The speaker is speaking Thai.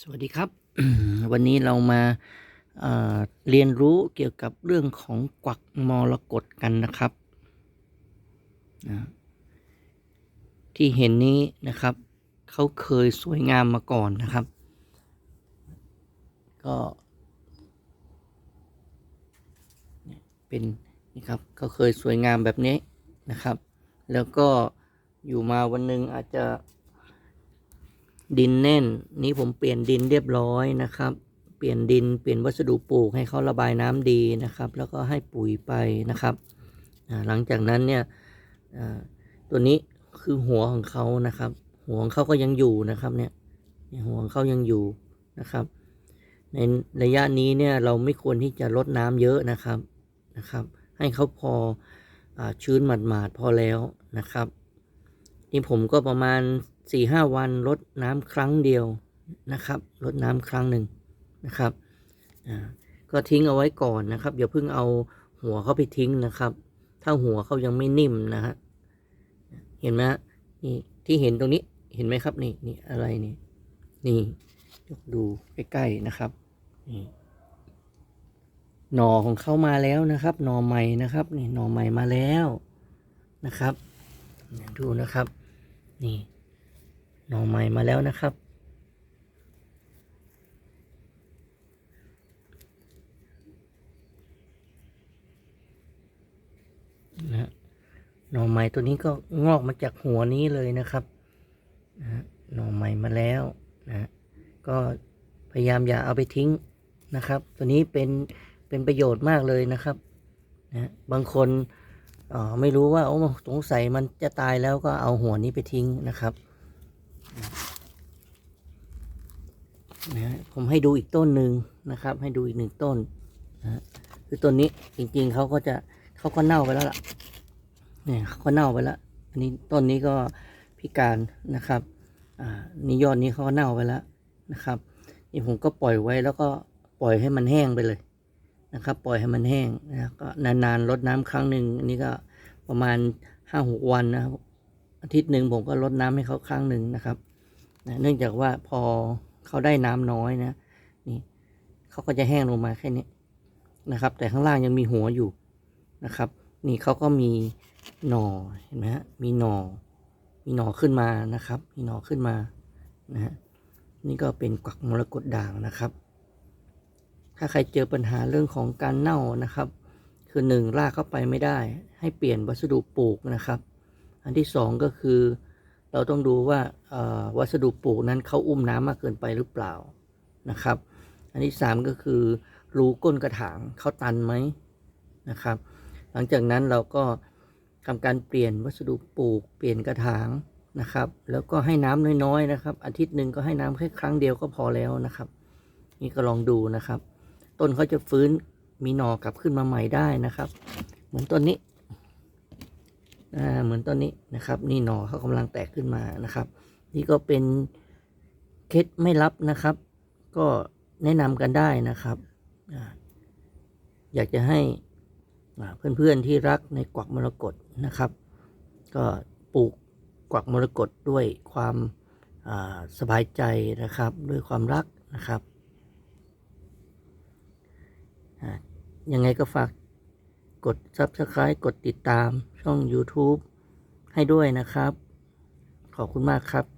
สวัสดีครับ วันนี้เรามาเอ่อเรียนรู้เกี่ยวกับเรื่องของกวักมรกตกันนะครับที่เห็นนี้นะครับ เขาเคยสวยงามมาก่อนนะครับ ก็เนี่ยเป็นนี่ครับเขาเคยสวยงามแบบนี้นะครับ แล้วก็อยู่มาวันหนึ่งอาจจะ ดินแน่น นี้ผมเปลี่ยนดินเรียบร้อยนะครับ เปลี่ยนดินเปลี่ยนวัสดุปลูกให้เขาระบายน้ำดีนะครับ แล้วก็ให้ปุ๋ยไปนะครับ หลังจากนั้นเนี่ยตัวนี้คือหัวของเขานะครับ หัวของเขาก็ยังอยู่นะครับเนี่ยหัวของเขายังอยู่นะครับ ในระยะนี้เนี่ยเราไม่ควรที่จะลดน้ำเยอะนะครับนะครับ ให้เขาพออชื้นหมาดๆพอแล้วนะครับ นี่ผมก็ประมาณ สี่ห้าวันลดน้ำครั้งเดียวนะครับลดน้ำครั้งหนึ่งนะครับก็ทิ้งเอาไว้ก่อนนะครับอย่าเพิ่งเอาหัวเขาไปทิ้งนะครับ ถ้าหัวเขายังไม่นิ่มนะฮะเห็นไหมฮะนี่ที่เห็นตรงนี้เห็นไหมครับนี่นี่อะไรนี่นี่ยกดูใกล้ๆนะครับนี่หน่อของเขามาแล้วนะครับ หน่อใหม่นะครับ นี่หน่อใหม่มาแล้วนะครับ ดูนะครับ นี่ หน่อใหม่มาแล้วนะครับ นะหน่อใหม่ตัวนี้ก็งอกมาจากหัวนี้เลยนะครับนะหน่อใหม่มาแล้วนะก็พยายามอย่าเอาไปทิ้งนะครับ ตัวนี้เป็นเป็นประโยชน์มากเลยนะครับนะบางคนอ่อไม่รู้ว่าโอ้สงสัยมันจะตายแล้วก็เอาหัวนี้ไปทิ้งนะครับ นะผมให้ดูอีกต้นหนึ่งนะครับ ให้ดูอีกหนึ่งต้นนะคือต้นนี้จริงๆเขาก็จะเขาก็เน่าไปแล้วล่ะเนี่ยเขาก็เน่าไปแล้ว อันนี้ต้นนี้ก็พิการนะครับอ่านี่ยอดนี้เขาก็เน่าไปแล้วนะครับนี่ผมก็ปล่อยไว้แล้วก็ปล่อยให้มันแห้งไปเลยนะครับ ปล่อยให้มันแห้งนะก็นานๆรดน้ำครั้งหนึ่งอันนี้ก็ประมาณห้าหกวันนะครับอาทิตย์หนึ่งผมก็รดน้ำให้เขาครั้งหนึ่งนะครับเนื่องจากว่าพอ เขาได้น้ำน้อยนะ นี่เขาก็จะแห้งลงมาแค่นี้นะครับ แต่ข้างล่างยังมีหัวอยู่นะครับ นี่เขาก็มีหน่อเห็นไหมฮะมีหน่อ มีหน่อขึ้นมานะครับ มีหน่อขึ้นมานะฮะนี่ก็เป็นกวักมรกตด่างนะครับ ถ้าใครเจอปัญหาเรื่องของการเน่านะครับ คือหนึ่งรากเข้าไปไม่ได้ ให้เปลี่ยนวัสดุปลูกนะครับ อันที่สองก็คือ เราต้องดูว่าวัสดุปลูกนั้นเขาอุ้มน้ำมากเกินไปหรือเปล่านะครับ อันที่สามก็คือรูก้นกระถางเขาตันไหมนะครับ หลังจากนั้นเราก็ทำการเปลี่ยนวัสดุปลูก เปลี่ยนกระถางนะครับ แล้วก็ให้น้ำน้อยๆนะครับ อาทิตย์หนึ่งก็ให้น้ำแค่ครั้งเดียวก็พอแล้วนะครับ นี่ก็ลองดูนะครับ ต้นเขาจะฟื้นมีหน่อกลับขึ้นมาใหม่ได้นะครับ เหมือนต้นนี้ อ่าเหมือนต้นนี้นะครับ นี่หนอเขากำลังแตกขึ้นมานะครับ นี่ก็เป็นเคล็ดไม่ลับนะครับ ก็แนะนำกันได้นะครับออยากจะให้เพื่อนๆที่รักในกวักมรกตนะครับ ก็ปลูกกวักมรกตด้วยความสบายใจนะครับ ด้วยความรักนะครับยังไงก็ฝาก กด Subscribe กดติดตามช่อง YouTube ให้ด้วยนะครับ ขอบคุณมากครับ